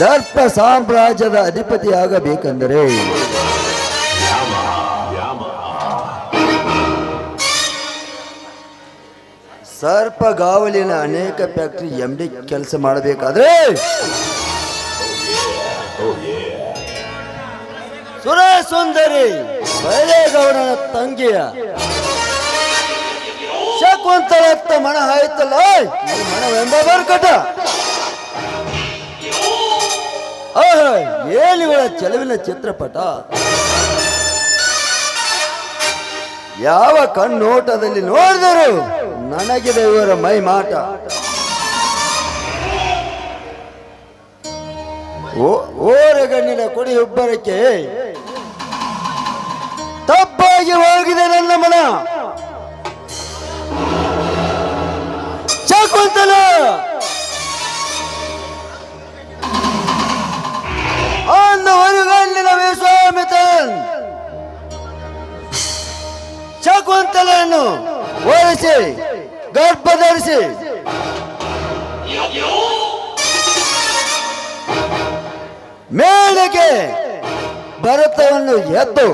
ದರ್ಪ ಸಾಮ್ರಾಜ್ಯದ ಅಧಿಪತಿಯಾಗಬೇಕೆಂದರೆ ಸರ್ಪಗಾವಲಿನ ಅನೇಕ ಫ್ಯಾಕ್ಟ್ರಿ ಎಂ ಡಿ ಕೆಲಸ ಮಾಡಬೇಕಾದ್ರೆ ಸುರಸುಂದರಿ ಸುಂದರಿ ಬೈರೇಗೌಡನ ತಂಗಿಯ ಶಕುಂತಲತ್ತ ಮಣ ಆಯ್ತಲ್ಲ ಮಣವೆಂಬ ಬರ್ಕಟ ಏನಿವಳ ಚೆಲುವಿನ ಚಿತ್ರಪಟ. ಯಾವ ಕಣ್ಣೋಟದಲ್ಲಿ ನೋಡಿದರು ನನಗಿದೆ ಇವರ ಮೈ ಮಾಟ. ಓರೆಗಣ್ಣಿನ ಕೊಡಿ ಒಬ್ಬರಕ್ಕೆ ತಪ್ಪಾಗಿ ಹೋಗಿದೆ ನನ್ನ ಮನ. ಶಕುಂತಲ! ಶಕುಂತಲೆಯನ್ನು ಓಡಿಸಿ ಗರ್ಭ ಧರಿಸಿ ಮೇಲೆಗೆ ಭರತವನ್ನು ಎದ್ದು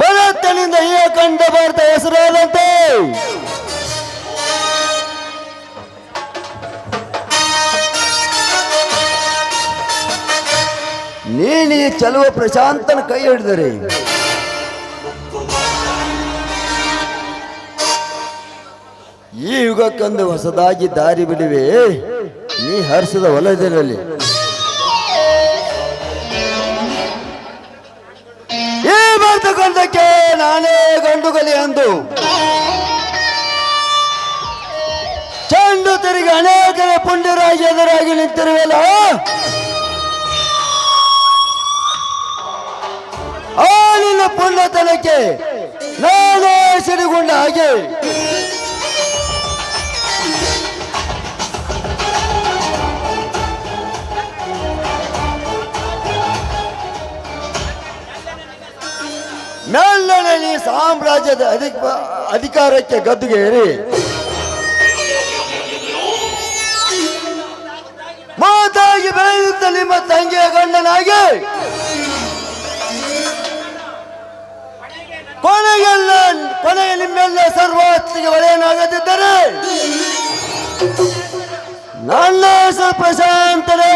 ಭರತನಿಂದ ಈ ಕಂಡ ಭಾರತ ಹೆಸರಾದಂತೆ. ನೀನು ಚಲುವ ಪ್ರಶಾಂತನ ಕೈ ಹಿಡಿದರೆ. ಈ ಯುಗಕ್ಕೊಂದು ಹೊಸದಾಗಿ ದಾರಿ ಬಿಡುವೆ. ನೀ ಹರ್ಷದ ಹೊಲದಿರಲಿ ಈ ಬರ್ತಕ್ಕಂಥಕ್ಕೆ ನಾನೇ ಗಂಡುಗಲಿ ಅಂದು. ಚಂಡು ತಿರುಗಿ ಅನೇಕ ಪುಣ್ಯರಾಗಿ ಎದುರಾಗಿ ನಿಂತಿರುವೆಲ್ಲ. ಪುಣ್ಯತನಕ್ಕೆ ನಾನು ಸಿಡಿಗೊಂಡ ಹಾಗೆ. ಮೆಲ್ಲನೆ ಸಾಮ್ರಾಜ್ಯದ ಅಧಿಕ ಅಧಿಕಾರಕ್ಕೆ ಗದ್ದುಗೇರಿ. ಮಾತಾಗಿ ಬೆಳೆಯುತ್ತ ನಿಮ್ಮ ತಂಗಿಯ ಗಂಡನಾಗಿ. ಕೊನೆಗೆಲ್ಲ ಕೊನೆಗೆ ನಿಮ್ಮೆಲ್ಲ ಸರ್ವಾಸ್ತಿಗೆ ಒಳೆಯನಾಗದಿದ್ದರೆ ನನ್ನ ಹೆಸರು ಪ್ರಶಾಂತನೇ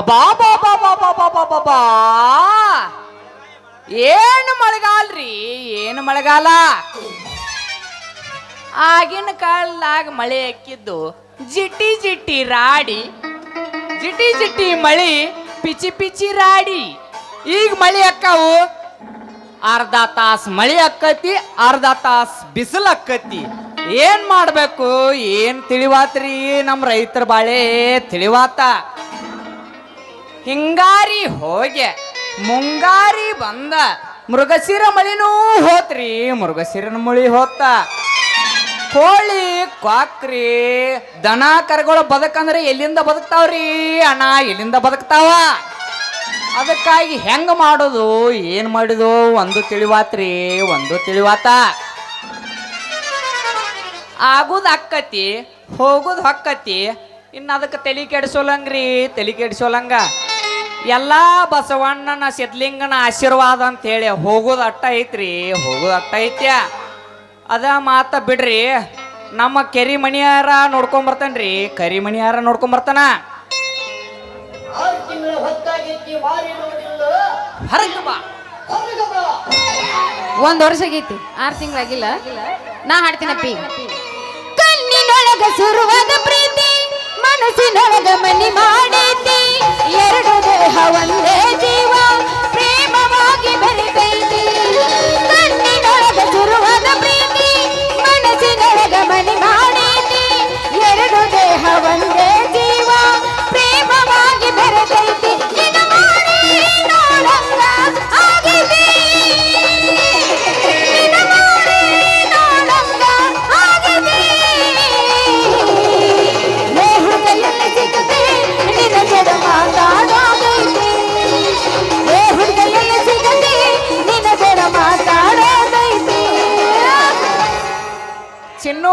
ಅಬಾಬಾಬಾಬಾಬಾಬಾಬಾ ಏನು ಮಳೆಗಾಲ್ರಿ ಏನು ಮಳೆಗಾಲ? ಆಗಿನ ಕಾಲದಾಗ ಮಳೆ ಅಕ್ಕಿದ್ದು ಜಿಟಿ ಜಿಟಿ ರಾಡಿ. ಜಿಟಿ ಜಿಟಿ ಮಳಿ, ಪಿಚಿ ಪಿಚಿ ರಾಡಿ. ಈಗ ಮಳಿ ಅಕ್ಕವು ಅರ್ಧ ತಾಸು ಮಳಿ ಅಕ್ಕತಿ ಅರ್ಧ ತಾಸು ಬಿಸಿಲು ಅಕ್ಕತಿ ಏನ್ ಮಾಡಬೇಕು? ಏನ್ ತಿಳಿವಾತ್ರಿ? ನಮ್ಮ ರೈತರ ಬಾಳೆ ತಿಳಿವಾತ. ಹಿಂಗಾರಿ ಹೋಗೆ, ಮುಂಗಾರಿ ಬಂದ, ಮೃಗಶಿರ ಮಳಿನೂ ಹೋತ್ರಿ, ಮೃಗಶಿರನ ಮಳಿ ಹೋತ ಕೋಳಿ, ಕ್ವಾಕ್ರಿ, ದನ ಕರಗಳು ಬದುಕಂದ್ರೆ ಎಲ್ಲಿಂದ ಬದುಕ್ತಾವ್ರಿ ಅಣ್ಣ? ಎಲ್ಲಿಂದ ಬದುಕ್ತಾವ? ಅದಕ್ಕಾಗಿ ಹೆಂಗ ಮಾಡೋದು? ಏನ್ ಮಾಡಿದು? ಒಂದು ತಿಳಿವಾತ್ರಿ, ಒಂದು ತಿಳಿವಾತ. ಆಗುದು ಅಕ್ಕತಿ, ಹೋಗುದು ಹೊಕ್ಕತಿ. ಇನ್ನು ಅದಕ್ಕೆ ತಲೆ ಕೆಡಿಸೋಲಂಗ್ರಿ, ತಲೆ ಕೆಡಿಸೋಲಂಗ. ಎಲ್ಲ ಬಸವಣ್ಣನ ಸಿದ್ಲಿಂಗನ ಆಶೀರ್ವಾದ ಅಂತ ಹೇಳಿ ಹೋಗೋದು ಅಟ್ಟ ಐತ್ರಿ ಹೋಗೋದು ಅಟ್ಟ ಐತ್ಯ. ಅದ ಮಾತ ಬಿಡ್ರಿ ನಮ್ಮ ಕೆರಿ ಮಣಿಯಾರ ನೋಡ್ಕೊಂಬರ್ತಾನ್ರಿ ಕರಿ ಮಣಿಯಾರ ನೋಡ್ಕೊಂಬರ್ತಾನ ಒಂದ್ ವರ್ಷ ಆಗೈತಿ ಆರ್ ತಿಂಗಳಾಗಿಲ್ಲ. ನಾ ಹಾಡ್ತೀನಪ್ಪಿ ಕಣ್ಣಿನೊಳಗ ಸುರುವಾದ ಪ್ರೀತಿ ಮನಸ್ಸಿನೊಳಗ ಮನಿ ಮಾಡೈತಿ ಎರಡು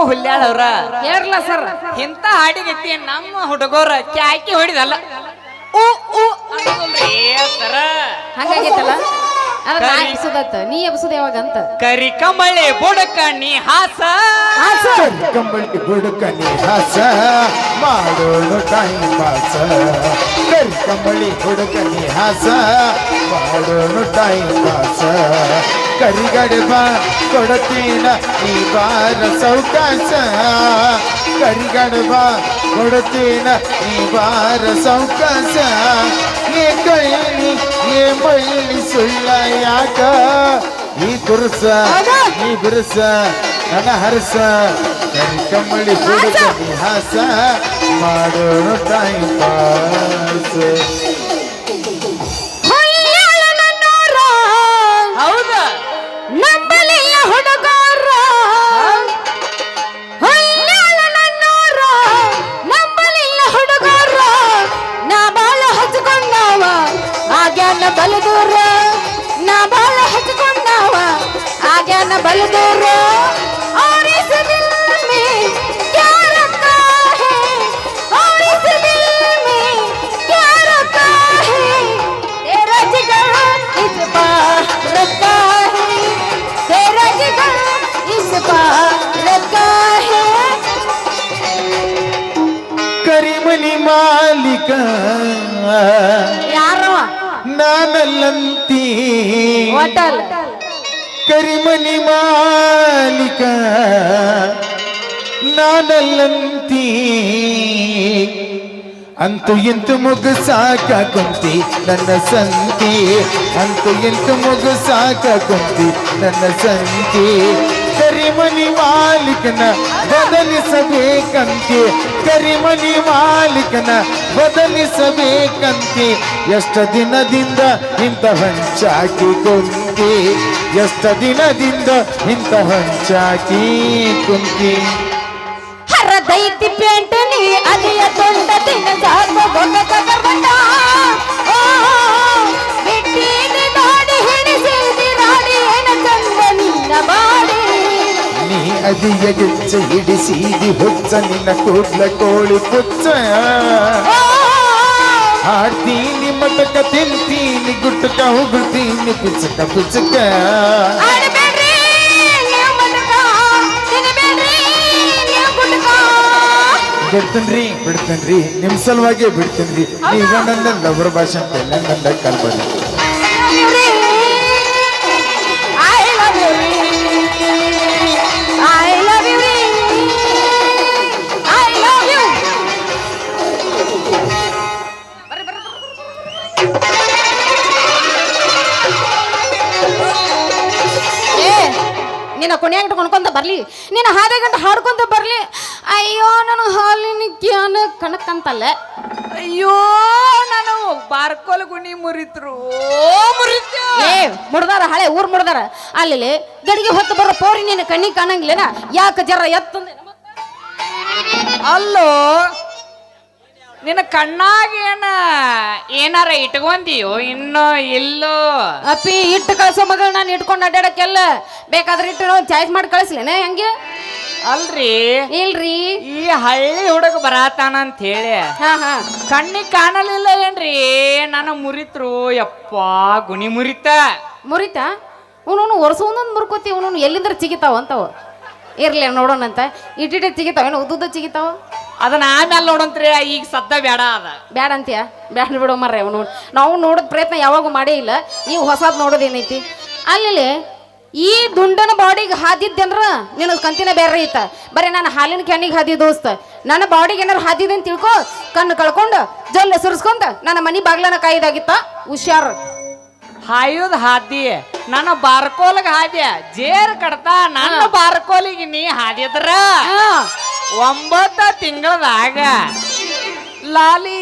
ಚಿನ್ನು ಹುಲ್ಯಾಳವ್ರ. ಹೇರ್ಲ ಸರ್. ಇಂಥ ಹಾಡಿಗೈತಿ ನಮ್ಮ ಹುಡುಗರ ಕ್ಯಾಕಿ ಹೊಡಿದಲ್ಲ. ಊ ಊ. ಅನ್ನೋದಲ್ರಿ ಸರ. ಹಂಗಾಗೈತಲ್ಲ? ಅದ್ರ ನಾ. ಎಬ್ಸುದತ್ತ? ನೀ ಎಬ್ಸುದ ಯಾವಾಗ ಅಂತ ಕರಿ ಕಮಳೆ ಬುಡಕ ನೀ ಹಾಸ. ಕಂಬಳಿ ಹುಡುಕನಿ ಹಾಸ. ಮಾಡೋಣ ಟೈಮ್ ಪಾಸ. ಕರಿ ಕಂಬಳಿ ಹುಡುಕನಿ ಹಾಸ. ಮಾಡೋಣ ಟೈಮ್ ಪಾಸ. ಕರಿಗಡಬ ಕೊಡತೀನ ಈ ಬಾರ ಸೌಕಾಸ. ಕರಿಗಡಬ ಕೊಡತೀನ ಈ ಬಾರ ಸೌಕಾಸ. ಏ ಕೈ ಏ ಮೈಲಿ ಸುಳ್ಳ ಯಾಕ? ಈ ಕುರುಸ ಈ ಬಿರುಸ ನನ್ನ ಹರಸ. ಕರಿ ಕಮ್ಮಳಿ ಹುಡುಗ ಹಾಸ ಮಾಡೋಣ ಟೈಮ್ ಪಾಸ್ ಆಗ್ಯಾನ ಬಲದೂರ ನಾ ಬಾಳ ಹಚ್ಕೊಂಡವ ಆಗ್ಯಾನ ಬಲದೂರ और इस ಕಾನಲ್ಲಂತಿ ಕರಿಮನಿ ಮಾಲಿಕ. ನಾನಲ್ಲಂತಿ. ಅಂತು ಇಂತು ಮುಗುಸಾಕ ಕುಂತಿ ನನ್ನ ಸಂತಿ ಅಂತು ಇಂತು ಮುಗುಸಾಕ ಕುಂತಿ ನನ್ನ ಸಂತಿ ಕರಿಮನಿ ಮಾಲೀಕನ ಬದಲಿಸಬೇಕಂತೆ. ಕರಿಮನಿ ಮಾಲೀಕನ ಬದಲಿಸಬೇಕಂತೆ. ಎಷ್ಟು ದಿನದಿಂದ ಇಂಥ ಹಂಚಾಕಿ ಕುಂತಿ. ಎಷ್ಟು ದಿನದಿಂದ ಇಂಥ ಹಂಚಾಕಿ ಕುಂತಿ. ನೋಡಿ ಹಿಡಿಸಿದಿ ರಾಡಿ ಏನ ಚಂದ ನಿನ್ನ ಬಾಡಿ ನೀ ಅದಿಯ ಗೆಜ್ಜ ಹಿಡಿಸಿದಿ ಹುಚ್ಚ ನಿನ್ನ ಕೂಡ್ಲ ಕೋಳಿ ಪುಚ್ಚ ಓ ಹಾಡ್ತೀನಿ ಮಟಕ ತಿಂತೀನಿ ಗುಟ್ಟಕ ಉಗುಳ್ತೀನಿ ಪುಚ್ಚಕ ಪುಚ್ಚಕ. ಬಿಡ್ತೇನ್ರಿ ಬಿಡ್ತೇನ್ರಿ. ನಿಮ್ ಸಲುವಾಗಿ ಬಿಡ್ತೇನ್ರಿ. ನೀವ ನನ್ನ ಲವರ್ ಭಾಷೆ ಅಂತ ನನ್ನ ಕಲ್ಬರಿ. ನಿನ್ನ ಕುಣಿಯಾಗ ಕೊಂಡ್ಕೊಂತ ಬರಲಿ. ನಿನ್ನ ಹಾದೆ ಗಂಟ ಹಾಡ್ಕೊಂತ ಬರ್ಲಿ. ಅಯ್ಯೋ ನನ್ನ ಹಾಲಿನ ಕ್ಯಾನ ಕಣಕ್ಕಂತಲ್ಲ. ಅಯ್ಯೋ ನಾನು ಬಾರ್ಕೋಲ್ ಗುಣಿ ಮುರಿತ್ರು. ಮುರಿತ ಏ ಮುಡ್ದಾರ ಹಳೆ ಊರ್ ಮುಡ್ದಾರ ಅಲ್ಲಿ ಗಡಿಗೆ ಹೊತ್ತು ಬರೋ ಪೋರಿ ನಿನ್ನ ಕಣ್ಣಿಗೆ ಕಾಣಂಗಿಲ್ಲನ? ಯಾಕೆ ಜರ ಎತ್ತಂದೆ ಅಲ್ಲೋ ನಿನ್ನ ಕಣ್ಣಾಗ ಏನ ಏನಾರ ಇಟ್ಕೊಂದಿಯೋ ಇನ್ನು ಇಲ್ಲೋ? ಅಪ್ಪಿ ಇಟ್ಟು ಕಳ್ಸೋ ಮಗಳು ನಾನು ಇಟ್ಕೊಂಡು ಅಡ್ಡಾಡಕ್ಕೆಲ್ಲ ಬೇಕಾದ್ರೆ ಇಟ್ಟು ಚಾಯ್ಸ್ ಮಾಡಿ ಕಳಿಸ್ಲೇನೆ ಹೆಂಗೆ? ಅಲ್ರಿ? ಇಲ್ರಿ. ಈ ಹಳ್ಳಿ ಹುಡುಗ ಬರಾತಾನ ಅಂತ ಹೇಳಿ ಹಾ ಹಾ. ಕಣ್ಣಿಗೆ ಕಾಣಲಿಲ್ಲ ಏನ್ರಿ? ನಾನು ಮುರಿತ್ರು ಯಪ್ಪ ಗುಣಿ ಮುರಿತ. ಮುರಿತಾ? ಅವನು ವರ್ಷ ಒಂದೊಂದು ಮುರ್ಕೋತಿ ಇವನು ಎಲ್ಲಿಂದ್ರೆ ಚಿಗಿತಾವ ಅಂತವ. ಇರ್ಲಿ ನೋಡೋಣಂತ. ಇಟ್ಟಿಟ್ಟು ಚಿಗಿತಾವ ಏನು ಉದ್ದುದ್ದ ಚಿಗಿತಾವ? ಅದನ್ನ ಆಮೇಲೆ ನೋಡಂತ್ರಿ ಈಗ ಸದ್ದ ಬೇಡ ಅದ. ಬೇಡ ಅಂತೀಯ? ಬ್ಯಾಡ ಬಿಡೋ ಮರ್ರೆ ಅವನು. ನಾವು ನೋಡೋದ್ ಪ್ರಯತ್ನ ಯಾವಾಗೂ ಮಾಡೇ ಇಲ್ಲ. ಈಗ ಹೊಸದ್ ನೋಡೋದೇನೈತಿ ಅಲ್ಲಿ ಈ ದುಂಡನ ಬಾಡಿಗೆ ಹಾದಿದ್ದೆನ್ರ ನಿನ್ನ ಕಂತಿನ ಬೇರೆ ಐತ ಬರೀ ನಾನು ಹಾಲಿನ ಕ್ಯಾನಿಗೆ ಹಾದಿ ದೋಸ್ತ. ನನ್ನ ಬಾಡಿಗೆ ಏನಾರು ಹಾದಿದೆ ಅಂತ ತಿಳ್ಕೊ ಕಣ್ಣು ಕಳ್ಕೊಂಡು ಜಲ್ ಸುರಿಸ್ಕೊಂತ ನನ್ನ ಮನಿ ಬಾಗ್ಲನ ಕಾಯ್ದಾಗಿತ್ತ. ಹುಷಾರ್. ಹಾಯೋದ್ ಹಾದಿ. ನನ್ನ ಬಾರ್ಕೋಲ್ಗೆ ಹಾದಿಯ. ಜೇರ್ ಕಡ್ತಾ ನನ್ನ ಬಾರ್ಕೋಲಿಗೆ ನೀ ಹಾದಿದ್ರ. ಹಾ. ಒಂಬತ್ತ ತಿಂಗಳದಾಗ. ಲಾಲಿ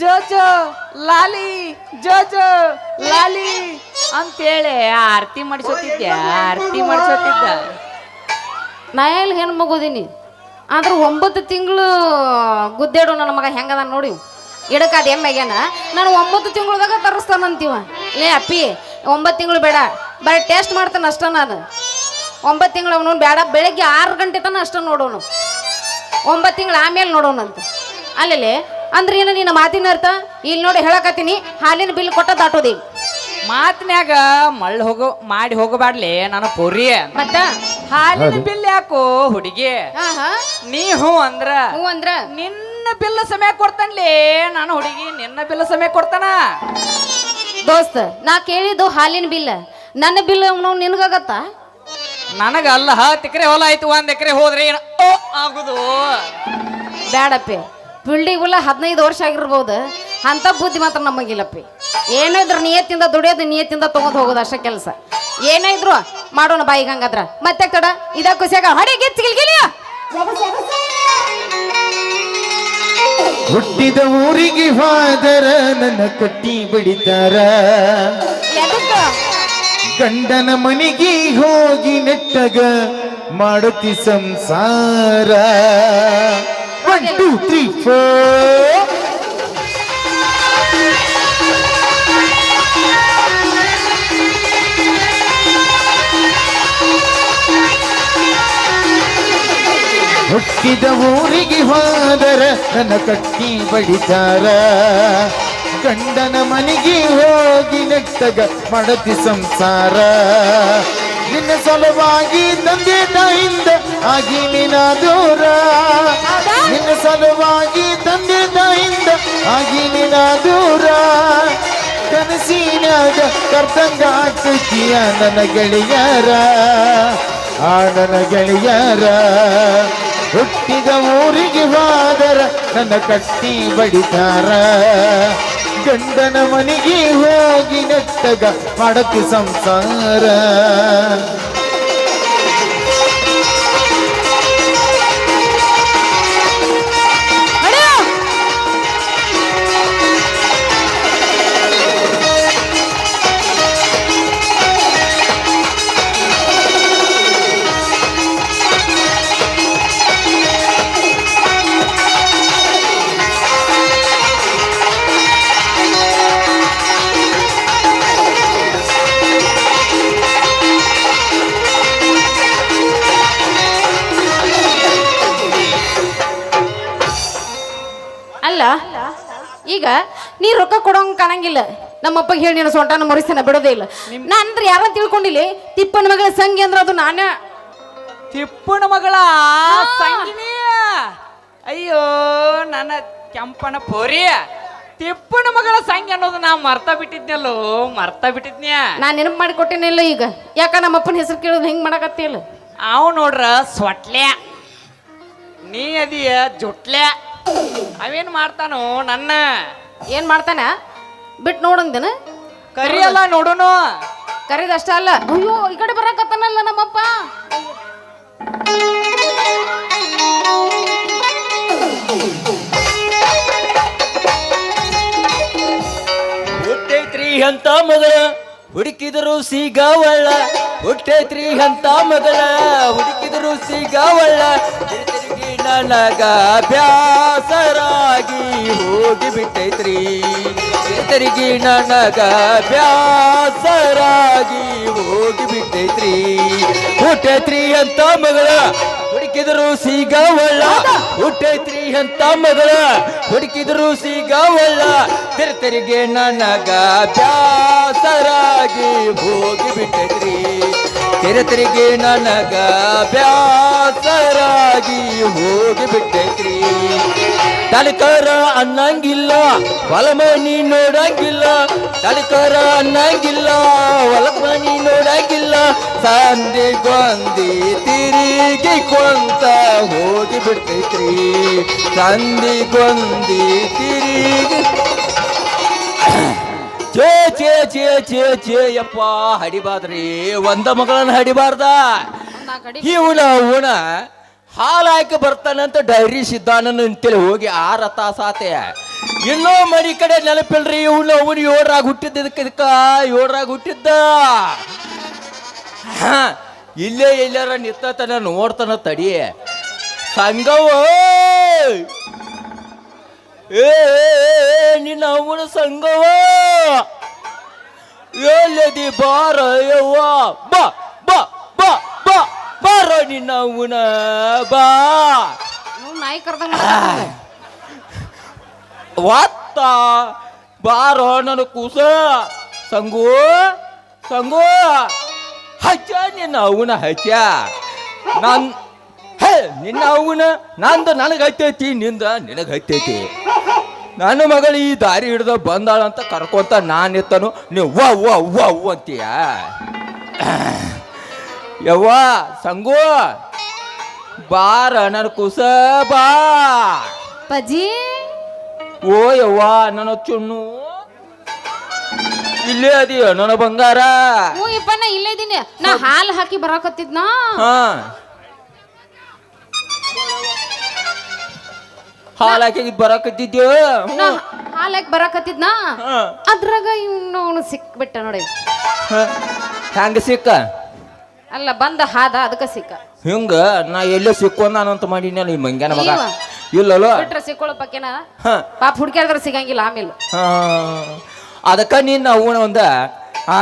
ಜೋಜೋ ಲಾಲಿ ಜೋಜೋ ಲಾಲಿ ಅಂತೇಳಿ ಆರತಿ ಮಾಡಿಸೋತಿದ್ದೆ ಆರತಿ ಮಾಡಿಸೋತಿದ್ದ. ನಾ ಎಲ್ಲಿ ಹೆಣ್ಣು ಮಗೋದೀನಿ. ಆದ್ರೆ ಒಂಬತ್ತು ತಿಂಗಳು ಗುದ್ದೇಡು ನನ್ನ ಮಗ ಹೆಂಗದ ನೋಡಿ. ಇಡಕಾದ ಎಮ್ಮೆಗೇನ ನಾನು ಒಂಬತ್ತು ತಿಂಗಳದಾಗ ತರಿಸ್ತಾನಂತೀವ. ಲೇ ಅಪ್ಪಿ ಒಂಬತ್ತು ತಿಂಗಳು ಬೇಡ. ಬರೀ ಟೇಸ್ಟ್ ಮಾಡ್ತಾನೆ ಅಷ್ಟೇ ನಾನು. ಒಂಬತ್ತು ತಿಂಗಳು ಅವನು ಬೇಡ. ಬೆಳಗ್ಗೆ ಆರು ಗಂಟೆ ತನಕ ಅಷ್ಟ ನೋಡೋನು. ಒಂಬತ್ತು ತಿಂಗಳು ಆಮೇಲೆ ನೋಡೋಣಂತ ಅಲ್ಲಲ್ಲಿ ಅಂದ್ರೆ ಏನು ನಿನ್ನ ಮಾತಿನ ಅರ್ಥ? ಇಲ್ಲಿ ನೋಡಿ ಹೇಳಕತ್ತೀನಿ ಹಾಲಿನ ಬಿಲ್ ಕೊಟ್ಟ ದಾಟೋದಿ. ಮಾತಿನ್ಯಾಗ ಮಳ್ಳ ಹೋಗೋ ಮಾಡಿ ಹೋಗಬಾಡ್ಲಿ ನಾನು ಪೊರಿ ಮತ್ತ? ಹಾಲಿನ ಬಿಲ್ ಯಾಕೋ ಹುಡುಗಿ? ಹಾ ಹಾ ನೀ ಹ್ಞೂ ಅಂದ್ರ? ಹ್ಞೂ ಅಂದ್ರ? ನಿನ್ನ ಬಿಲ್ ಸಮಯ ಕೊಡ್ತಾನ್ಲಿ ನಾನು ಹುಡುಗಿ ನಿನ್ನ ಬಿಲ್ ಸಮಯ ಕೊಡ್ತಾನ? ದೋಸ್ತ ನಾ ಕೇಳಿದ್ದು ಹಾಲಿನ ಬಿಲ್. ನನ್ನ ಬಿಲ್ ಅವನು ನಿನಗಾಗತ್ತಾ? ನನಗ ಅಲ್ಲ ಹತ್ತು ಎಕರೆ ಹೊಲ ಆಯ್ತು ಒಂದ್ ಎಕರೆ ಹೋದ್ರೆ ಏನು? ಓ ಆಗುದು. ಬೇಡಪ್ಪಿ ಬಿಲ್ಡಿಂಗ್ ಎಲ್ಲ ಹದಿನೈದು ವರ್ಷ ಆಗಿರ್ಬೋದು. ಅಂತ ಬುದ್ಧಿ ಮಾತ್ರ ನಮಗಿಲ್ಲಪ್ಪಿ. ಏನೇ ಇದ್ರು ನಿಯತ್ತಿಂದ ದುಡಿಯೋದು ನಿಯತ್ತಿಂದ ತಗೊಂಡ್ ಹೋಗೋದು ಅಷ್ಟೇ ಕೆಲಸ. ಏನೇ ಇದ್ರು ಮಾಡೋಣ ಬಾಯಿಗೆ ಹಂಗಾದ್ರ. ಮತ್ತೆ ತಡ ಇದ ಖುಷಿಯಾಗ ಹೊಡೆ ಗಿಚ್ಚಿಗಿಲ್ಗಿಲಿಯ ಹುಟ್ಟಿದ ಊರಿಗೆ ಹೋದರ ನನ್ನ ಕಟ್ಟಿ ಬಡಿತಾರ. ಗಂಡನ ಮನೆಗೆ ಹೋಗಿ ನೆಟ್ಟಗ ಮಾಡತಿ ಸಂಸಾರ. ಒನ್ ಟೂ ತ್ರೀ ಫೋರ್ ಹುಟ್ಟಿದ ಊರಿಗೆ ಹೋದರ, ನನ್ನ ಕಟ್ಟಿ ಬಡಿತಾರ. ಗಂಡನ ಮನೆಗೆ ಹೋಗಿ ನೆಟ್ಟಗ ಮಡತಿ ಸಂಸಾರ. ನಿನ್ನ ಸಲುವಾಗಿ ತಂದೆ ತಾಯಿಂದ ಆಗಿ ನಿನ ದೂರ. ನಿನ್ನ ಸಲುವಾಗಿ ತಂದೆ ತಾಯಿಂದ ಆಗಿ ನಿನ ದೂರ. ಕನಸಿನಾಗ ಕರ್ತಂಗ ಆಗ್ತೈತಿಯ ನನ್ನ ಗೆಳೆಯರ. ಆ ನನ್ನ ಗೆಳೆಯರ ಹುಟ್ಟಿದ ಊರಿಗೆ ಹೋದರ ನನ್ನ ಕಟ್ಟಿ ಬಡಿತಾರ ಗಂಡನ ಮನೆಗೆ ಹೋಗಿ ನೆಟ್ಟಗ ಮಾಡತಿ ಸಂಸಾರ. ರೊಕ್ಕ ಕೊಡೋಂಗ್ ಕಾಣಂಗಿಲ್ಲ. ನಮ್ಮಪ್ಪಗೆ ಹೇಳಿ ನೀನು ಸೊಂಟನ ಮುರಿಸ್ತಾನ ಬಿಡೋದೇ ಇಲ್ಲ. ನಾ ಅಂದ್ರೆ ಯಾರ ತಿಳ್ಕೊಂಡಿಲ್ಲ ತಿಪ್ಪನ ಮಗಳ ಸಂಗಿ ಅಂದ್ರೆ ಅದು ನಾನೇ. ತಿಪ್ಪನ ಮಗಳ ಸಂಗಿನಿ. ಅಯ್ಯೋ ನನ್ನ ಕೆಂಪನ ಪೋರಿ. ತಿಪ್ಪನ ಮಗಳ ಸಂಗಿ ಅನ್ನೋದು ನಾ ಮರ್ತ ಬಿಟ್ಟಿದ್ನಲ್ಲೋ ಮರ್ತ ಬಿಟ್ಟಿದ್ನ್ಯ ನಾ ನೆನಪು ಮಾಡಿ ಕೊಟ್ಟೇನಿಲ್ಲ ಈಗ. ಯಾಕ ನಮ್ಮಪ್ಪನ ಹೆಸರು ಕೇಳೋದು ಹೆಂಗ್ ಮಾಡಕತ್ತಿಲ್ಲ ಅವ್ ನೋಡ್ರ ಸ್ವಟ್ಲ್ಯಾ ನೀ ಅದಿಯ ಜುಟ್ಲ್ಯ ಅವೇನ್ ಮಾಡ್ತಾನೋ ನನ್ನ. ಏನ್ ಮಾಡ್ತಾನ? ಬಿಟ್ ನೋಡಂದಿನ? ಕರಿಯಲ್ಲ ನೋಡೋಣ ಕರಿದಷ್ಟ ಅಲ್ಲ. ಅಯ್ಯೋ ಈ ಕಡೆ ಬರಕತ್ತಾನಲ್ಲ ನಮ್ಮಪ್ಪ. ಹುಟ್ಟೈತ್ರಿ ಅಂತ ಮೊದಲ ಹುಡುಕಿದ್ರು ಸಿಗವಳ್ಳ. ಹುಟ್ಟೈತ್ರಿ ಅಂತ ಮಗಳ ಹುಡುಕಿದ್ರು ಸಿಗವಳ್ಳ. ನನಗ ಬ್ಯಾಸರಾಗಿ ಹೋಗಿ ಬಿಟ್ಟೈತ್ರಿ ನನಗ ಬ್ಯಾಸರಾಗಿ ಹೋಗಿ ಬಿಟ್ಟೈತ್ರಿ ಹುಟ್ಟೈತ್ರಿ ಅಂತ ಮಗಳ, ಹುಡುಕಿದ್ರು ಸಿಗವಲ್ಲ ಹುಟ್ಟೈತ್ರಿ ಅಂತ ಮಗಳ, ಹುಡುಕಿದ್ರು ಸಿಗವಲ್ಲ ತಿರುತರಿಗೆ ನನಗ ಬ್ಯಾಸರಾಗಿ ಹೋಗಿ ಬಿಟ್ಟೈತ್ರಿ ತಿರುತರಿಗೆ ನನಗ ಬ್ಯಾಸರಾಗಿ ಹೋಗಿ ಬಿಟ್ಟೈತ್ರಿ ತಲಕರ ಅನ್ನಂಗಿಲ್ಲ, ಹೊಲಮನಿ ನೋಡಂಗಿಲ್ಲ ತಲಕರ ಅನ್ನಂಗಿಲ್ಲ, ಹೊಲಮನಿ ನೋಡಂಗಿಲ್ಲ. ಸಂದಿ ಗೊಂದಿ ತಿರುಗಿ ಕೊಂತ ಹೋಗಿ ಬಿಡ್ತೈತ್ರಿ ಸಂದಿ ಗೊಂದಿ ತಿರುಗಿ ಚೇ ಚೇ ಚೇ ಚೇ ಚೇ ಯಪ್ಪ ಹಡಿಬಾರ್ದ್ರಿ. ಒಂದ ಮಗಳನ್ನ ಹಡಿಬಾರ್ದ. ಇವನ ಅವನ ಹಾಲು ಹಾಕಿ ಬರ್ತಾನಂತ ಡೈರಿ ಸಿದ್ಧಾನನ ಅಂತೇಳಿ ಹೋಗಿ ಆರ ತಾಸಾತೆ ಇನ್ನೂ ಮನಿ ಕಡೆ ನೆನಪಿಲ್ರಿ ಇವನು ಅವನು ಏಳರಾಗ ಹುಟ್ಟಿದ್ದ ಇದಕ್ಕೆ ಏಳರಾಗ ಹುಟ್ಟಿದ್ದ. ಇಲ್ಲೇ ಎಲ್ಲಾರ ನಿತ್ತತನ ನೋಡ್ತಾನ ತಡಿ. ಸಂಗವ ಏ, ನಿನ್ನ ಅವನ ಸಂಗವ ಎಲ್ಲದಿ ಬಾರ ಯವ್ವ ಬಾ ಬಾ ಬಾ ಬಾ ಬಾರ ನಿನ್ನ ಅವನ ಬಾ. ನಾಯಿ ಕರ್ದಂಗ ವಾತ್ತ. ಬಾರ ನನ್ನ ಕೂಸ. ಸಂಗು ಸಂಗು. ಹಚ್ಚ ನಿನ್ನ ಅವನ ಹಚ್ಚ. ನನ್ ಹೇ ನಿನ್ನ ಅವನ ನಂದು ನನಗೆ ಹತ್ತೈತಿ ನಿಂದ ನಿನಗೆ ಹತ್ತೈತಿ ನನ್ನ ಮಗಳು ಈ ದಾರಿ ಹಿಡ್ದ ಬಂದಾಳ ಅಂತ ಕರ್ಕೊಂತ ನಾನು ಇತ್ತನು ನೀವು ವಾ ವಾ ವಾ ವಾ ಅಂತೀಯ? ಯವ್ವ ಸಂಗು ಬಾರ ನನ್ನ ಕುಸ ಬಾ. ಪಜಿ. ಓ ಯವ್ವ ನನ್ನ ಚುಣ್ಣು. ಇಲ್ಲೇ ಅದೀಯ ನನ್ನ ಬಂಗಾರ. ಹ್ಞೂ ಇಪ್ಪ ನಾ ಇಲ್ಲೇ ಇದೀನಿ. ನಾ ಹಾಲು ಹಾಕಿ ಬರಾಕತ್ತಿದ್ನಾ? ಹಾ. ಹಾಲು ಹಾಕಿ ಬರಕತ್ತಿದ್ಯೋ? ನಾ ಹಾಲು ಹಾಕಿ ಬರಾಕತ್ತಿದ್ನಾ? ಹಾ. ಅದ್ರಾಗ ಇವ್ನು ಸಿಕ್ಬಿಟ್ಟ ನೋಡಿ. ಹೆಂಗ ಸಿಕ್ಕ? ಅಲ್ಲ ಬಂದ ಹಾದ ಅದಕ್ಕೆ ಸಿಕ್ಕ. ಹಿಂಗ ನಾ ಎಲ್ಲೇ ಸಿಕ್ಕೊಂದಾನಂತ ಮಾಡಿನ ಈ ಮಂಗ್ಯಾನ ಮಗ. ಇಲ್ಲಲ್ಲ? ಬಿಟ್ರೆ ಸಿಕ್ಕೊಳ್ಳೋ ಪಕ್ಕೇನ ಹಾ. ಪಾಪ ಹುಡ್ಕ್ಯಾಡ್ದ್ರೆ ಸಿಗಂಗಿಲ್ಲ ಆಮೇಲೆ. ಹಾ ಅದಕ್ಕ ನಿನ್ನ ಅವನ ಒಂದ ಆ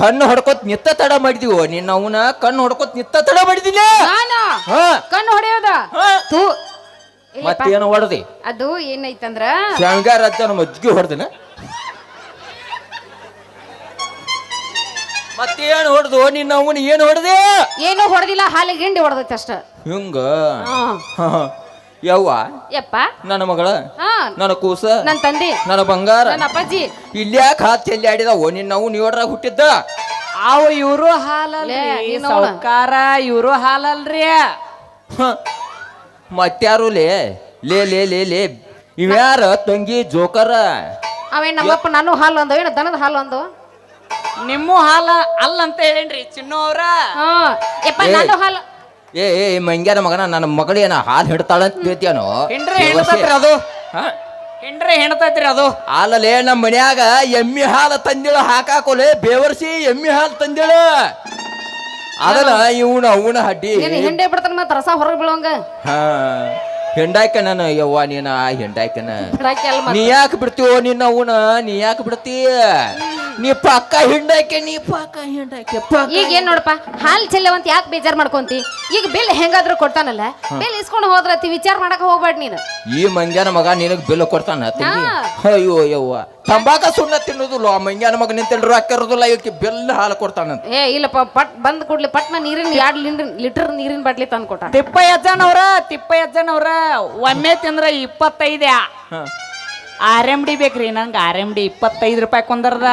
ಕಣ್ಣು ಹೊಡ್ಕೊತ್ ನಿತ್ತ ತಡ ಮಾಡಿದೀವ ನಿನ್ನ ಅವನ ಕಣ್ಣು ಹೊಡ್ಕೊತ್ ನಿತ್ತ ತಡ ಮಾಡಿದಿಲ್ಲ ನಾನು? ಹಾ. ಕಣ್ಣು ಹೊಡೆಯೋದ? ಹಾ. ಮತ್ತೇನು ಹೊಡೆದಿ? ಅದು ಏನೈತಂದ್ರ? ಶಂಗಾರ ಹಚ್ಚನ ಮಜ್ಜಿಗೆ ಹೊಡೆದಿನ? ಮತ್ತೇನು ಹೊಡೆದು? ನಿನ್ನ ಅವನು ಏನು ಹೊಡೆದೆ? ಏನು ಹೊಡೆದಿಲ್ಲ ಹಾಲಿಗೆ ಗಿಂಡಿ ಹೊಡೆದೈತೆ ಅಷ್ಟ. ಹಿಂಗ? ಯವ್ವಾ? ಯಪ್ಪ. ನನ್ನ ಮಗಳ? ಹಾ. ನನ್ನ ಕೂಸ? ನನ್ನ ತಂದೆ? ನನ್ನ ಬಂಗಾರ? ನನ್ನ ಅಪ್ಪಾಜಿ? ಇಲ್ಲಿ ಯಾಕೆ ಹಾಲು ಚೆಲ್ಲಿ ಆಡಿದ? ಓ ನಿನ್ನ ಅವ್ನು ಏಳ್ರಾಗ ಹುಟ್ಟಿದ್ದ? ಅವು ಇವರು ಹಾಲಲ್ಲ. ಸೌಕಾರ ಇವರು ಹಾಲಲ್ರಿ. ಹ, ಮತ್ಯಾರು ಲೇ ಲೇ ಲೇ ಲೇ. ಲೇ ಇವ್ಯಾರ ತಂಗಿ ಜೋಕರ? ಅವೇನ್ ನಮ್ಮಪ್ಪ ನಾನು ಹಾಲು ಅಂದ? ಏನು ದನದ ಹಾಲು ಅಂದವ ನಿಮ್ಮ ಹಾಲ ಅಲ್ಲ ಅಂತ ಹೇಳೇನ್ರಿ ಚಿನ್ನು ಅವ್ರ. ಹಾ ಯಪ್ಪ ಏ. ನಾನು ಹಾಲು. ಏ ಏ ಮಂಗ್ಯಾನ ಮಗನ ನನ್ನ ಮಗಳೇನ ಹಾಲು ಹಿಡ್ತಾಳಂತ ಹಿಂಡ್ರೆ ಹಿಂಡ್ರಿ ಹೆಣ್ತತ್ರಿ ಅದು. ಹಿಂಡ್ರೆ ಹೆಣ್ತತ್ರಿ ಅದು. ಹಾಲಲ್ಲೇ ನಮ್ಮ ಮನ್ಯಾಗ ಎಮ್ಮಿ ಹಾಲು ತಂದಿಳು ಹಾಕಾಕೋಲೆ ಬೇವರ್ಸಿ ಎಮ್ಮಿ ಹಾಲು ತಂದಿಳ. ಅದನ್ನ ಇವನ ಅವನ ಹಡ್ಡಿ. ನೀನು ಹಿಂಡೆ ಬಿಡ್ತಾನ ಮತ್ತೆ ರಸ ಹೊರಗೆ ಬೀಳೋಂಗ. ಹಾ. ಹೆಂಡಾಯ್ಕ ನಾನು ಯವ್ವ ನೀನ ಹೆಂಡಾಯ್ಕನ. ನೀ ಯಾಕೆ ಬಿಡ್ತೀವೋ ನಿನ್ನ ಅವನ ನೀ ಯಾಕೆ ಬಿಡ್ತೀಯ? ನೀ ಪಕ್ಕ ಹಿಂಡಾಯ್ಕೆ ನೀ ಪಕ್ಕ ಹಿಂಡಾಯ್ಕೆ ಪಕ್ಕ ಈಗ ಏನ್ ನೋಡಪ್ಪ? ಹಾಲ್ ಚೆಲ್ಲವಂತ ಯಾಕೆ ಬೇಜಾರ್ ಮಾಡ್ಕೊಂತಿ? ಈಗ ಬಿಲ್ ಹೆಂಗಾದ್ರೂ ಕೊಡ್ತಾನಲ್ಲ ಬಿಲ್ ಇಸ್ಕೊಂಡು ಹೋದ್ರತಿ ವಿಚಾರ ಮಾಡಕ್ ಹೋಗ್ಬೇಡ ನೀನು. ಈ ಮಂಜಾನ ಮಗ ನಿನಗ್ ಬಿಲ್ ಕೊಡ್ತಾನ ತಂಗಿ ಅಯ್ಯೋ ಯವ್ವ. ತಂಬಾಕ ಸುಣ್ಣ ತಿನ್ನುದಿಲ್ಲ ಆ ಮಂಗ್ಯಾನ ಮಗ ನಿಂತಲ್ರು ಹಾಕಿರೋದಿಲ್ಲ ಇವಕ್ಕೆ ಬೆಲ್ಲ ಹಾಲು ಕೊಡ್ತಾನಂತ ಏ ಇಲ್ಲಪ್ಪ ಪಟ್ ಬಂದ್ ಕೂಡ್ಲಿ ಪಟ್ನ ನೀರಿನ ಎರಡ್ ಲೀಟರ್ ಲೀಟರ್ ನೀರಿನ ಬಾಟ್ಲಿ ತಂದು ಕೊಟ್ಟ ತಿಪ್ಪ ಯಜ್ಜನವ್ರ ತಿಪ್ಪ ಯಜ್ಜನವ್ರ ಒಮ್ಮೆ ತಿಂದ್ರ ಇಪ್ಪತ್ತೈದ್ಯಾ? ಹ. ಆರ್ ಎಂ ಡಿ ಬೇಕ್ರಿ ನಂಗೆ ಆರ್ ಎಂ ಡಿ ಇಪ್ಪತ್ತೈದು ರೂಪಾಯಿ ಕೊಂದರ್ದ.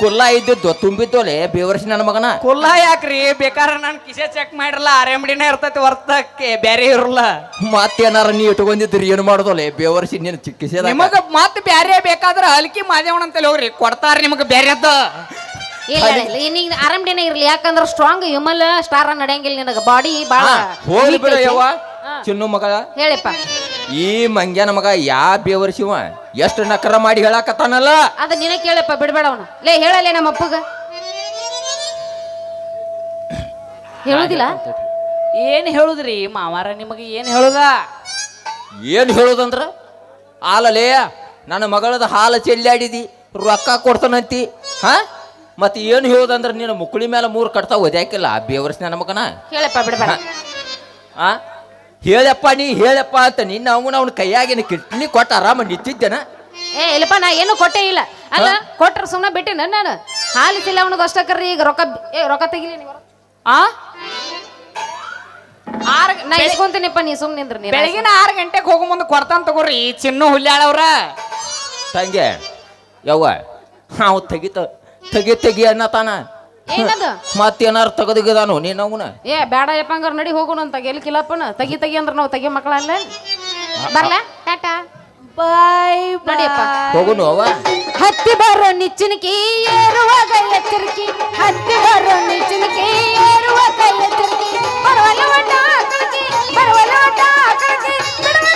ಕುಲ್ಲ ಇದ್ದಿದ್ದು ತುಂಬಿದ್ದೋಲೆ ಬೇವರ್ಸಿ ನನ್ನ ಮಗನ. ಕುಲ್ಲ ಯಾಕ್ರಿ? ಬೇಕಾರ ನಾನು ಕಿಸೆ ಚೆಕ್ ಮಾಡಿರಲ್ಲ ಆರ್ ಎಂ ಡಿನೇ ಇರ್ತೈತಿ ಹೊರ್ತಕ್ಕೆ ಬೇರೆ ಇರಲ್ಲ. ಮತ್ತೇನಾರ ನೀ ಇಟ್ಕೊಂಡಿದ್ರಿ ಏನು ಮಾಡೋದೋಲೆ? ಬೇವರ್ಸಿ ನೀನು ಚಿಕ್ಕಿಸಿದ ನಿಮಗ ಮತ್ತೆ ಬ್ಯಾರೆ ಬೇಕಾದ್ರೆ ಹಲ್ಕಿ ಮಾದೇವಣ ಅಂತೇಳಿ ಹೋಗ್ರಿ. ಕೊಡ್ತಾರ ನಿಮಗೆ ಬೇರೆದ ಇಲ್ಲ ನೀನ್ ಆರಾಮ್ ಡೇನೆ ಇರ್ಲಿ. ಯಾಕಂದ್ರ ಸ್ಟ್ರಾಂಗ್ ವಿಮಲ್ ಸ್ಟಾರ್ ನಡೆಯಂಗಿಲ್ಲ ನಿನಗ. ಬಾಡಿ ಬಾಳ ಹೋಗಿ ಬಿಡ. ಯವ್ವ. ಚಿನ್ನು ಮಗ ಹೇಳಿಪ್ಪ. ಈ ಮಂಗ್ಯಾನ ಮಗ ಯಾ ಬೇವರ್ ಶಿವ? ಎಷ್ಟು ನಕರ ಮಾಡಿ ಹೇಳಾಕತ್ತಾನಲ್ಲ? ಅದ ನಿನ ಕೇಳಪ್ಪ ಬಿಡಬೇಡ ಅವನು. ಲೇ ಹೇಳಲೇ ನಮ್ಮ ಅಪ್ಪಗ. ಹೇಳುದಿಲ್ಲ? ಏನ್ ಹೇಳುದ್ರಿ ಮಾವಾರ ನಿಮಗೆ ಏನ್ ಹೇಳುದ? ಏನು ಹೇಳೋದಂದ್ರ? ಹಾಲಲೇ ನನ್ನ ಮಗಳದ ಹಾಲು ಚೆಲ್ಲಾಡಿದಿ ರೊಕ್ಕ ಕೊಡ್ತಾನಂತಿ. ಹಾ? ಮತ್ತೆ ಏನು ಹೇಳೋದಂದ್ರ ನಿನ್ನ ಮುಕ್ಕುಳಿ ಮೇಲೆ ಮೂರು ಕಟ್ತಾ ಒದ್ಯಾಕಿಲ್ಲ ಬೇವರ್ಸ್ ನನ್ನ ಮಗನ? ಹೇಳಪ್ಪ ಬಿಡ್ಬೇಡ. ಆ ಹೇಳಪ್ಪ ನೀ ಹೇಳಪ್ಪ ಅಂತ ನಿನ್ನ ಅವನ ಅವನ ಕೈಯಾಗಿನ ಕಿಟ್ಲಿ ಕೊಟ್ಟ ಆರಾಮ ನಿಂತಿದ್ದೇನ? ಏ ಇಲ್ಲಪ್ಪ ನಾ ಏನು ಕೊಟ್ಟೆ ಇಲ್ಲ. ಅಲ್ಲ ಕೊಟ್ರ ಸುಮ್ಮನೆ ಬಿಟ್ಟಿನ ನಾನು? ಹಾಲಿಸಿಲ್ಲ ಅಷ್ಟೇ ಅಷ್ಟಕ್ಕರ್ರಿ ಈಗ ರೊಕ್ಕ ಏ ರೊಕ್ಕ ತೆಗಿಲಿ ನೀವು ಆ? ಆರ್ ನಾ ಇಸ್ಕೊಂತೀನಿಪ್ಪ ನೀ ಸುಮ್ಮನೆ ನಿಂದ್ರ ನೀ ಬೆಳಗಿನ ಆರು ಗಂಟೆಗೆ ಹೋಗೋ ಮುಂದೆ ಕೊಡ್ತಾನ ತಗೋರಿ ಚಿನ್ನು ಹುಲ್ಯಾಳವ್ರ. ತಂಗೆ ಯವ್ವ ಅವ್ ತೆಗಿತ ತೆಗಿ ತೆಗಿ ಅನ್ನತಾನ. ಏನದು? ಮತ್ತೇನಾರು ತೆಗದಿಗದಾನು? ನೀನು ಅವನ ಏ ಬೇಡ ಯಪ್ಪ ಹಂಗಾರ ನಡಿ ಹೋಗೋಣ ಅಂತ. ಗೆಲ್ಕಿಲ್ಲಪ್ಪನ ತಗಿ ತಗಿ ಅಂದ್ರೆ ನಾವು ತಗಿ ಮಕ್ಕಳಲ್ಲ ಬರ್ಲಾ? ಟಾಟಾ? ಬಾಯ್ ನಡಿಯಪ್ಪ ಹೋಗುನು ಅವ ಹತ್ತಿ ಬರೋ ನಿಚ್ಚಣಿಕೆ ಏರುವಾಗ ಎಚ್ಚರಿಕೆ ಹತ್ತಿ ಬರೋ ನಿಚ್ಚಣಿಕೆ ಏರುವಾಗ ಎಚ್ಚರಿಕೆ ಬರವಲ್ಲ ಒಟ್ಟ ಆಕಳಿಕೆ ಬರವಲ್ಲ ಒಟ್ಟ ಆಕಳಿಕೆ ಬಿಡುವಲ್ಲ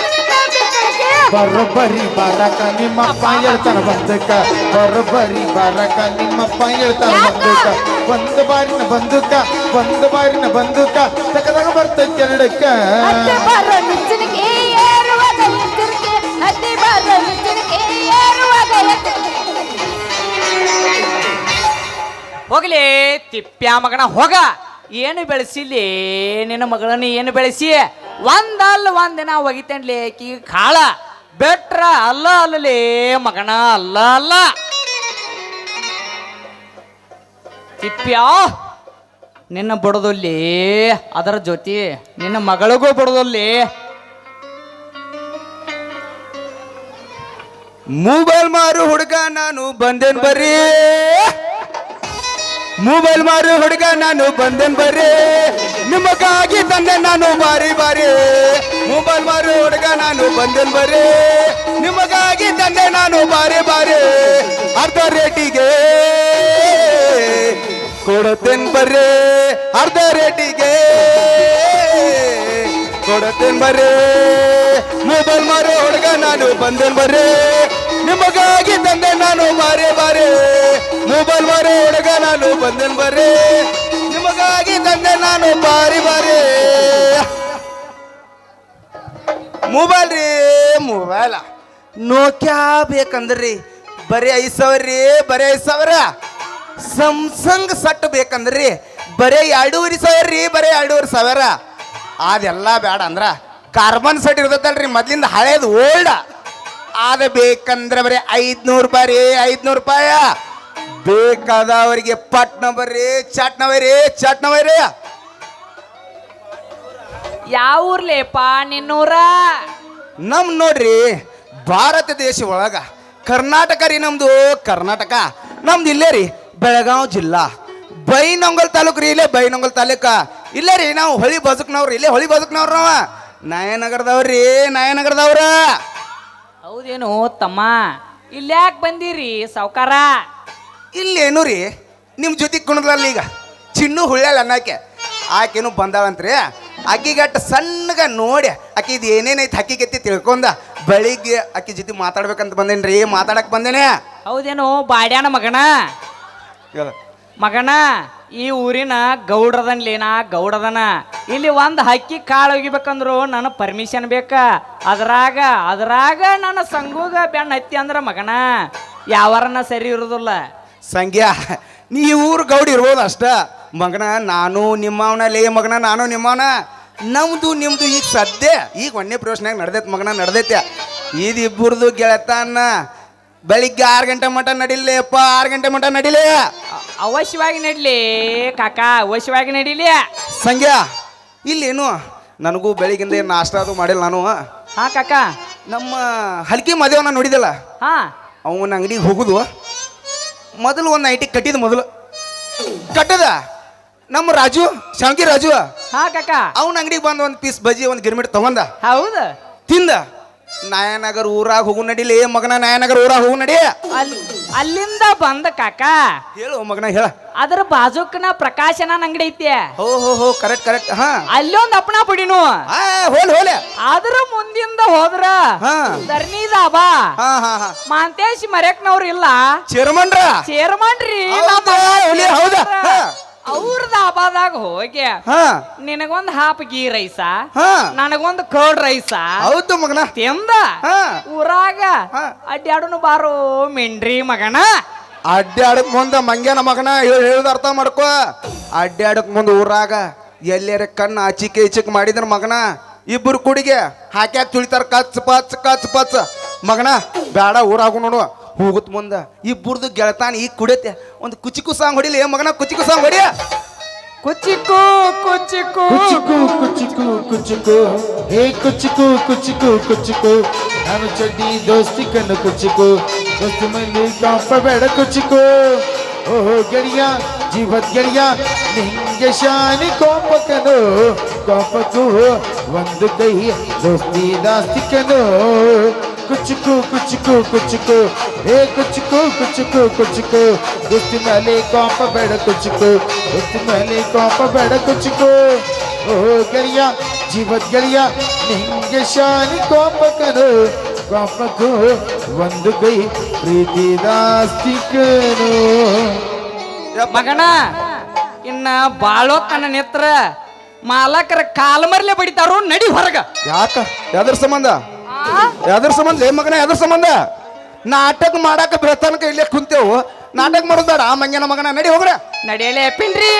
ನಿನ್ನ ಬಿಕ್ಕಳಿಕೆ. ಬರೋಬ್ಬರಿ ಬರಕ ನಿಮ್ಮಪ್ಪ ಹೇಳ್ತಾನ ಬಂದಕ್ಕ. ಬರೋಬ್ಬರಿ ಬರಕ ನಿಮ್ಮಪ್ಪ ಹೇಳ್ತಾನ ಬಂದಕ್ಕ. ಒಂದು ಬಾರಿನ ಬಂದುಕ ಒಂದು ಬಾರಿನ ಬಂದುಕ ತಕದಾಗ ಬರ್ತೈತೆ ಎರಡಕ್ಕ. ಹೋಗ್ಲಿ ತಿಪ್ಪ್ಯಾ ಮಗನ ಹೋಗ. ಏನು ಬೆಳೆಸಿಲಿ? ನಿನ್ನ ಮಗಳನ್ನ ಏನು ಬೆಳೆಸಿ? ಒಂದಲ್ಲ ಒಂದಿನ ಒಗಿತೇನ್ಲಿ ಆಕಿ ಕಾಳ ಬೆಟ್ರ ಅಲ್ಲ ಅಲ್ಲಲೇ ಮಗನ ಅಲ್ಲ ಅಲ್ಲ. ತಿಪ್ಪ್ಯಾ, ನಿನ್ನ ಬಡದಲ್ಲಿ, ಅದರ ಜೊತೆ ನಿನ್ನ ಮಗಳಿಗೂ ಬಡದಲ್ಲಿ ಮೊಬೈಲ್ ಮಾರು ಹುಡುಗ ನಾನು ಬಂದೇನ್ ಬರ್ರಿ? ಮೊಬೈಲ್ ಮಾರು ಹುಡುಗ ನಾನು ಬಂದನ್ ಬರ್ರಿ. ನಿಮಗಾಗಿ ತಂದೆ ನಾನು ಬಾರಿ ಬಾರಿ. ಮೊಬೈಲ್ ಮಾರು ಹುಡುಗ ನಾನು ಬಂದನ್ ಬರ್ರಿ. ನಿಮಗಾಗಿ ತಂದೆ ನಾನು ಬಾರಿ ಬಾರಿ. ಅರ್ಧ ರೇಟಿಗೆ ಕೊಡತೇನ್ ಬರ್ರಿ. ಅರ್ಧ ರೇಟಿಗೆ ಕೊಡತೇನ್ ಬರ್ರಿ. ಮೊಬೈಲ್ ಮಾರು ಹುಡುಗ ನಾನು ಬಂದನ್ ಬರ್ರಿ. ನಿಮಗಾಗಿ ತಂದೆ ನಾನು ಬಾರೆ ಬಾರೆ. ಮೊಬೈಲ್ ಮಾರೆ ಹುಡುಗ ನಾನು ಬಂದೇನ್ ಬರ್ರಿ. ನಿಮಗಾಗಿ ತಂದೆ ನಾನು ಬಾರಿ ಬಾರಿ. ಮೊಬೈಲ್ ರೀ, ಮೊಬೈಲ. ನೋಕ್ಯಾ ಬೇಕಂದ್ರಿ, ಬರೀ ಐದು ಸಾವಿರ ರೀ, ಬರೀ ಐದು ಸಾವಿರ. ಸಮ್ಸಂಗ್ ಸಟ್ ಬೇಕಂದ್ರಿ, ಬರೀ ಎರಡೂವರೆ ಸಾವಿರ ರೀ, ಬರೀ ಎರಡೂವರೆ ಸಾವಿರ. ಅದೆಲ್ಲ ಬೇಡ ಅಂದ್ರ ಕಾರ್ಬನ್ ಸೆಟ್ ಇರ್ತೈತಲ್ರಿ, ಮೊದ್ಲಿಂದ ಹಳೇದು ಓಲ್ಡ್ ಅದ ಬೇಕಂದ್ರೆ ಬರೀ ಐದ್ನೂರು ರೂಪಾಯಿ ರೀ ಐದ್ನೂರು ರೂಪಾಯ ಬೇಕಾದವರಿಗೆ ಪಟ್ನ ಬರ್ರಿ ಚಾಟ್ನ ರೀ ಚಾಟ್ನ ರೀ ಯಾವ ಊರ್ಲೇಪ ನಿನ್ನೂರ? ನಮ್ ನೋಡ್ರಿ ಭಾರತ ದೇಶ ಒಳಗ ಕರ್ನಾಟಕ ರೀ ನಮ್ದು ಕರ್ನಾಟಕ. ನಮ್ದು ಇಲ್ಲೇ ರೀ ಬೆಳಗಾವ್ ಜಿಲ್ಲಾ. ಬೈನೊಂಗಲ್ ತಾಲೂಕು ರೀ ಇಲ್ಲೇ ಬೈನೊಂಗಲ್ ತಾಲೂಕ. ಇಲ್ಲೇ ರೀ ನಾವು ಹೊಳಿ ಬದುಕ್ನವ್ರಿ ಇಲ್ಲೇ ಹೊಳಿ ಬದುಕ್ನವ್ರು ನಾವ. ನಯನಗರದವ್ರಿ ನಯನಗರದವ್ರ. ಹೌದೇನು ತಮ್ಮ. ಇಲ್ಯಾಕ್ ಬಂದಿರಿ ಸಾವುಕಾರ? ಇಲ್ಲೇನು ರೀ? ನಿಮ್ಮ ಜೊತೆ ಕುಣದ್ಲಲ್ಲ ಈಗ. ಚಿನ್ನು ಹುಳ್ಯಾಳ ಅನ್ನಕ್ಕೆ. ಆಕೆನು ಬಂದಾಳಂತ್ರಿ ಅಕ್ಕಿಗಟ್ಟ ಸಣ್ಣಗ ನೋಡಿ ಆಕಿ ಇದು ಏನೇನೈತಿ ಹಕ್ಕಿಗೆತ್ತಿ ತಿಳ್ಕೊಂಡ ಬೆಳಿಗ್ಗೆ ಅಕ್ಕಿ ಜೊತೆ ಮಾತಾಡ್ಬೇಕಂತ ಬಂದೇನ್ರಿ ಮಾತಾಡಕ್ ಬಂದೇನೆ? ಹೌದೇನು ಬಾಡ್ಯಾನ ಮಗಣ ಮಗನ? ಈ ಊರಿನ ಗೌಡ್ರದನ್ಲೇನ ಗೌಡದನ ಇಲ್ಲಿ ಒಂದು ಹಕ್ಕಿ ಕಾಳು ಒಗಿಬೇಕಂದ್ರು ನನ್ನ ಪರ್ಮಿಷನ್ ಬೇಕ. ಅದ್ರಾಗ ಅದ್ರಾಗ ನನ್ನ ಸಂಗೂಗ ಬೆಣ್ಣ ಹತ್ತಿ ಅಂದ್ರ ಮಗನ. ಯಾವಾರನ ಸರಿ ಇರುದಿಲ್ಲ. ಸಂಗ್ಯಾ, ನೀ ಊರು ಗೌಡಿ ಇರ್ಬೋದು ಅಷ್ಟ. ಮಗನ, ನಾನು ನಿಮ್ಮವನ, ಲೇ ಮಗನ, ನಾನು ನಿಮ್ಮವನ. ನಮ್ದು, ನಿಮ್ದು ಈಗ ಸದ್ಯ, ಈಗ ಒಂದೇ ಪ್ರವೇಶನಾಗ ನಡ್ದೈತೆ ಮಗನ, ನಡ್ದೈತೆ. ಇದು ಇಬ್ಬರದು ಗೆಳತನ. ಬೆಳಿಗ್ಗೆ ಆರು ಗಂಟೆ ಮಟ ಅಪ್ಪ ಆರು ಗಂಟೆ ಮಟ ನಡಿಲಿ. ಅವಶ್ಯವಾಗಿ ನಡಿಲಿ ಕಾಕ ಅವಶ್ಯವಾಗಿ ನಡಿಲಿ. ಸಂಗ್ಯಾ ಇಲ್ಲೇನು? ನನಗೂ ಬೆಳಿಗ್ಗಿಂದ ಏನು ನಾಷ್ಟ ಅದು ಮಾಡಿಲ್ಲ ನಾನು. ಹಾ ಕಾಕ. ನಮ್ಮ ಹಲ್ಕಿ ಮದುವೆನ ನೋಡಿದಲ್ಲ? ಹಾ. ಅವನ ಅಂಗಡಿಗೆ ಹೋಗುದು. ಮೊದಲು ಒಂದು ಐಟಿ ಕಟ್ಟಿದ ಮೊದಲು. ಕಟ್ಟದ? ನಮ್ಮ ರಾಜು ಶಾಂಕಿ ರಾಜು. ಹಾ ಕಾಕ. ಅವನ ಅಂಗಡಿಗೆ ಬಂದು ಒಂದು ಪೀಸ್ ಬಜ್ಜಿ ಒಂದು ಗಿರ್ಮಿಟ್ ತಗೊಂಡ ಹೌದು. ತಿಂದ. ನಾಯನಗರ್ ಊರಾಗ ಹೋಗು ನಡಿಲಿ ಮಗನ ನಾಯನಗರ್ ಊರಾಗ ಹೋಗು ನಡಿ. ಅಲ್ಲಿ ಅಲ್ಲಿಂದ ಬಂದ ಕಾಕ. ಹೇಳು ಮಗನ ಹೇಳ. ಅದ್ರ ಬಾಜುಕ್ನ ಪ್ರಕಾಶನ ಅಂಗಡಿ ಐತಿ. ಹೋ ಹೋ ಹೋ ಕರೆಕ್ಟ್ ಕರೆಕ್ಟ್ ಹಾ. ಅಲ್ಲೊಂದ್ ಅಪ್ಪಣ ಬಿಡಿನು ಆ ಹೋಲ್ ಹೋಲೆ. ಅದ್ರ ಮುಂದಿಂದ ಹೋದ್ರ ಹಾ. ಬಾ ಹಾ ಹಾ ಹಾ. ಮಾಂತೇಶ್ ಮರ್ಯಾಕ್ನವ್ರು ಇಲ್ಲ. ಚೇರ್ಮನ್ರ? ಚೇರ್ಮನ್ರಿ ಹೌದಾ? ಹುಲಿ ಹೌದಾ? ಹಾ. ಅವ್ರ ಹಬ್ಬದಾಗ ಹೋಗಿ ಹಾ. ನಿನಗೊಂದ್ ಹಾಪ್ ಗೀ ರೈಸ ಹಾ. ನನಗೊಂದ್ ಕರ್ಡ್ ರೈಸ ಹೌದು ಮಗನ. ತಿಂದ ಹಾ. ಊರಾಗ ಹಾ. ಅಡ್ಯಾಡನು ಬಾರೋ ಮಿಂಡ್ರಿ ಮಗನ. ಅಡ್ಡಾಡಕ್ ಮುಂದ ಮಂಗ್ಯನ ಮಗನ ಹೇಳ್- ಹೇಳ್ದ ಅರ್ಥ ಮಾಡ್ಕೋ. ಅಡ್ಡಾಡಕ್ ಮುಂದೆ ಊರಾಗ ಎಲ್ಲೇರ ಕಣ್ಣು ಆಚಿಕೆ ಈಚಿಕ್ ಮಾಡಿದ್ರ ಮಗನ ಇಬ್ಬರು ಕುಡಿಗೆ ಹಾಕ್ಯಾಕ್ ತುಳಿತಾರ ಕಚ್ ಪಚ್ ಕಚ್ ಪಚ್. ಮಗನ ಬೇಡ ಊರಾಗು ನೋಡು. ಹೋಗುತ್ ಮುಂದ. ಇಬ್ಬರದು ಗೆಳತಾನ ಈಗ ಕುಡಿಯತ್ತೆ. ಒಂದು ಕುಚಿಕು ಸಾಂಗ್ ಹೊಡಿಲಿ. ಏ ಮಗನ ಕುಚಿಕು ಸಾಂಗ್ ಹೊಡಿಯ. ಕುಚಿಕು ಕುಚಿಕು. ಕುಚಿಕು ಕುಚಿಕು ಕುಚಿಕು. ಹೇ ಕುಚಿಕು ಕುಚಿಕು ಕುಚಿಕು. ನಾನು ಚಡ್ಡಿ ದೋಸ್ತಿ ಕಣ್ಣು ಕುಚಿಕು. ದೋಸ್ತಿ ಮಂದಿ ಕಾಪ ಬೇಡ ಕುಚಿಕು. ಓಹೋ ಗೆಳೆಯ ಜೀವದ ಗೆಳೆಯ ನಿಂಗೆ ಶಾನಿ ಕೋಪಕನು ಕೋಪಕ್ಕೂ ಒಂದು ಕೈ ದೋಸ್ತಿ ದಾಸ್ತಿಕನು ಕುಚುಕು ಕುಚುಕು ಕುಚುಕು. ಹೇ ಕುಚುಕು ಕುಚುಕು ಕುಚುಕು. ದೋಸ್ತಿ ಮೇಲೆ ಕೋಪ ಬೇಡ ಕುಚುಕು. ದೋಸ್ತಿ ಮೇಲೆ ಕೋಪ ಬೇಡ ಕುಚುಕು. ಓ ಗೆಳೆಯ ಜೀವದ ಗೆಳೆಯ ನಿಂಗೆ ಶಾನಿ ಕೋಪಕನು. ಕೋಪಕ್ಕೂ ಒಂದು ಕೈ ಪ್ರೀತಿ ದಾಸ್ತಿಕನು ಮಗಣ ಇನ್ನ ಬಾಳೋ ತನ್ನ ನೆತ್ರ ಮಾಲಕರ ಕಾಲ್ಮರ್ಲೆ ಬಡಿತಾರೋ ನಡಿ ಹೊರಗ. ಯಾಕ? ಯಾವ್ದ್ರ ಸಂಬಂಧ? ಎದ್ರ ಸಂಬಂಧ? ಏ ಮಗನ ಎದ್ರ ಸಂಬಂಧ? ನಾಟಕ ಮಾಡಾಕ ಬೆಳತನಕ ಇಲ್ಲೇ ಕುಂತೇವು. ನಾಟಕ ಮಾಡೋದ್ ಬೇಡ. ಆ ಮಂಗನ ಮಗನ, ನಡಿ ಹೋಗ್ರ. ನಡೆಯಲೇ ಎಪ್ಪಿನ್ರಿ